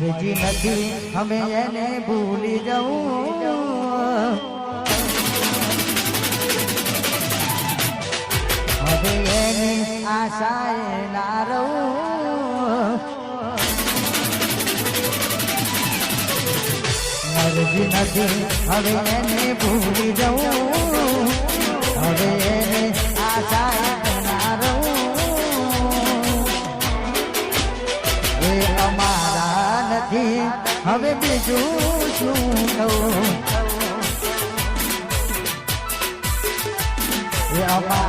મરજી નથી, અમે એને ભૂલી જવું. હવે એની આશાએ ના રહું. મરજી નથી, હવે એને ભૂલી જવું.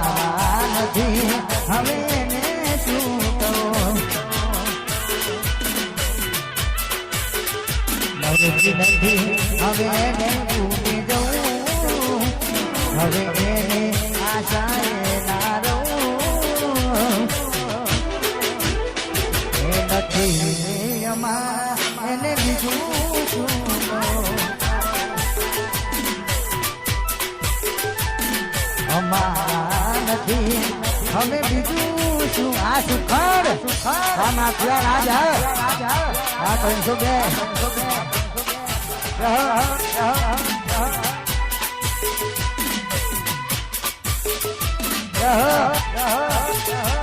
અમારા નથી હવે શું હવે ભૂલી જવું. હવે એને આશાએ ના રહું નથી એને બીજું નથી હવે બીજું શું આ સુખડ આ માફિયા રાજ આ ત્રણસો બે રહ વાહ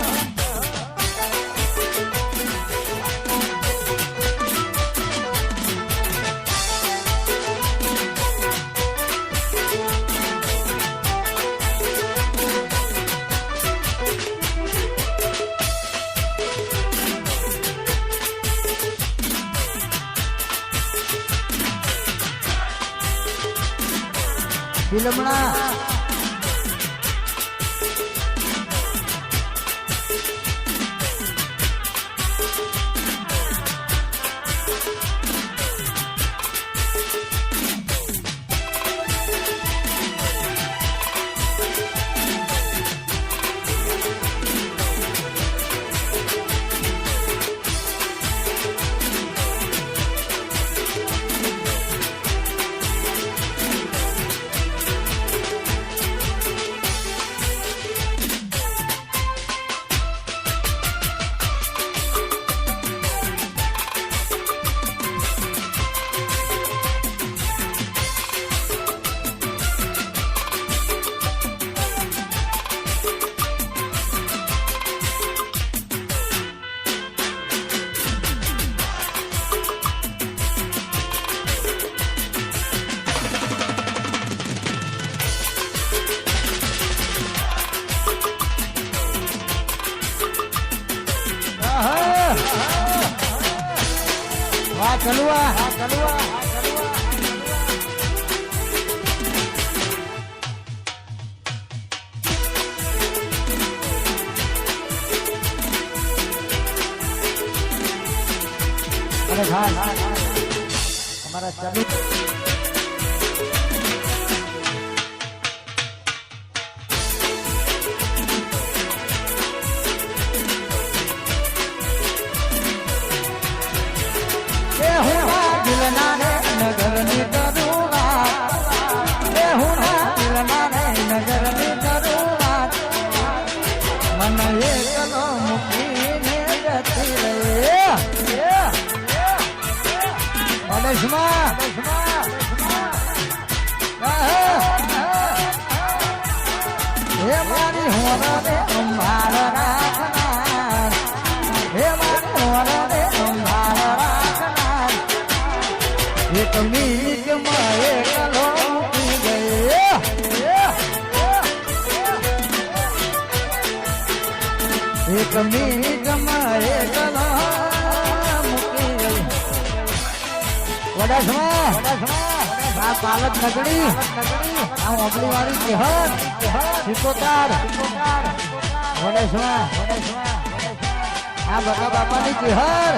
ચલુઆ ચલુઆ અરે ખાસ અમારા ચલુ હે મારી હોરને અંબાર રાખનાર. હે મારી હોરને અંબાર રાખનાર. એક મીટ માએ કલો મૂકી ગઈ એક મીટ આ પાલક નગરી આ ઓબલી વાળી કેહર સિકોતાર વડાસમાં આ બગા બાપાની કેહર.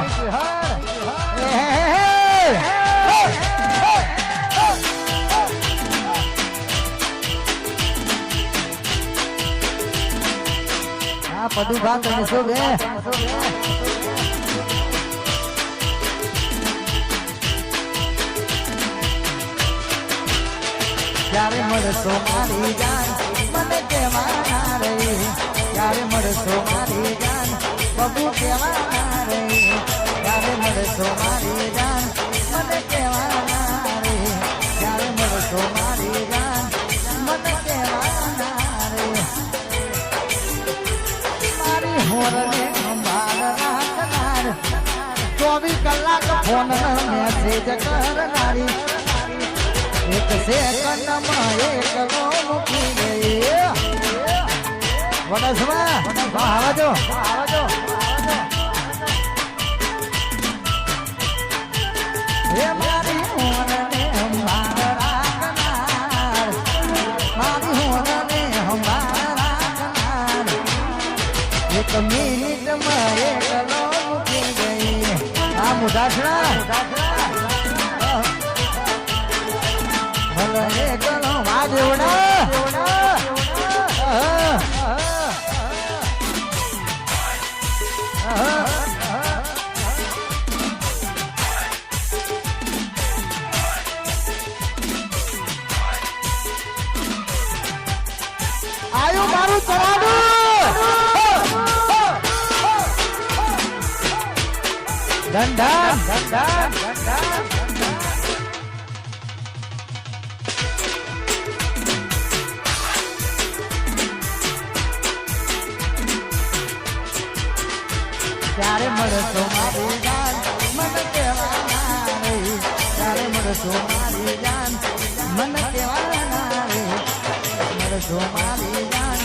આ ત્રણસો બે જ્યારે મળશો મારી જાન મને કહેવાના રહી ત્યારે મળશો મારી જાન બબુ કહેવાના રહી ક્યારે મળશો મારી જાન મને કહેવાના રે ક્યારે મળશો મારી જાન મને કહેવાના રે મારી હોરને સંભાળ રાખનાર ચોવીસ કલાક ફોન મેસેજ કરનારી એક સેકન્ડમાં એક નો મૂકી ગઈ વડસમાં આવજો આવજો હે મારી એક મિનિટમાં એક નો મૂકી ગઈ આ મુઢાસણા આયુ મારું ચરાડું. દંડા દંડા દંડા ત્યારે મળશો મારી જાન મને કહેવાના રે ત્યારે મળશો મારી જાન. મને કહેવાના રે મળશો મારી જાન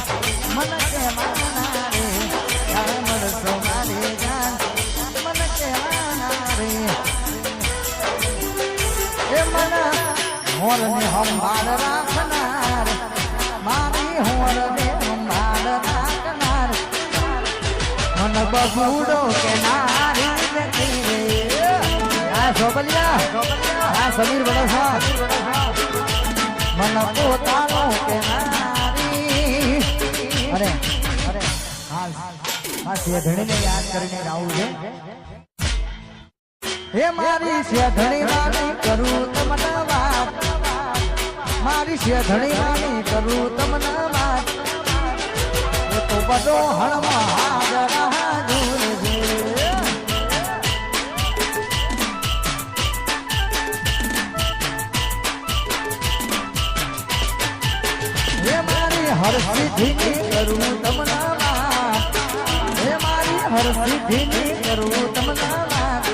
મને કહેવાના રે. ત્યારે મળશો મારી જાન મને કહેવાના રે એ મને હોરને સંભાળ રાખનાર, મારી હોરને સમીર વડોસા મન કે અરે અરે, હાલ આ શેધણીને યાદ કરીને રાવું છે. હે મારી શેધણી વાણી કરું તમને વાત. મારી શેધણી વાણી કરું તમને વાત. તો બધો હણમાં હાજર હર સિદ્ધિ કરું તમના વાત હે મારી હર સિદ્ધિ કરું તમના વાત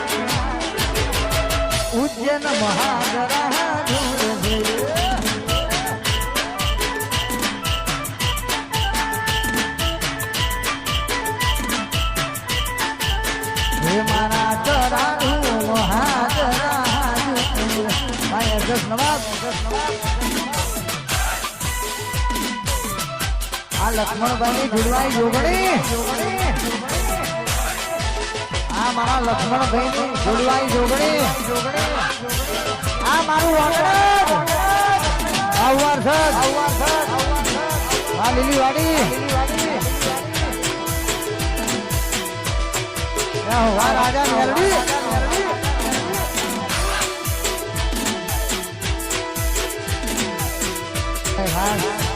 ઉજ્જૈન મહાગરા છે હે આ લક્ષ્મણભાઈ જુડવાઈ જોગણી. આ મારા લક્ષ્મણભાઈ ની જુડવાઈ જોગણી. આ મારું વાગડ આવવાર સર. આ લીલી વાડી વાહ રાજા મેલડી. હા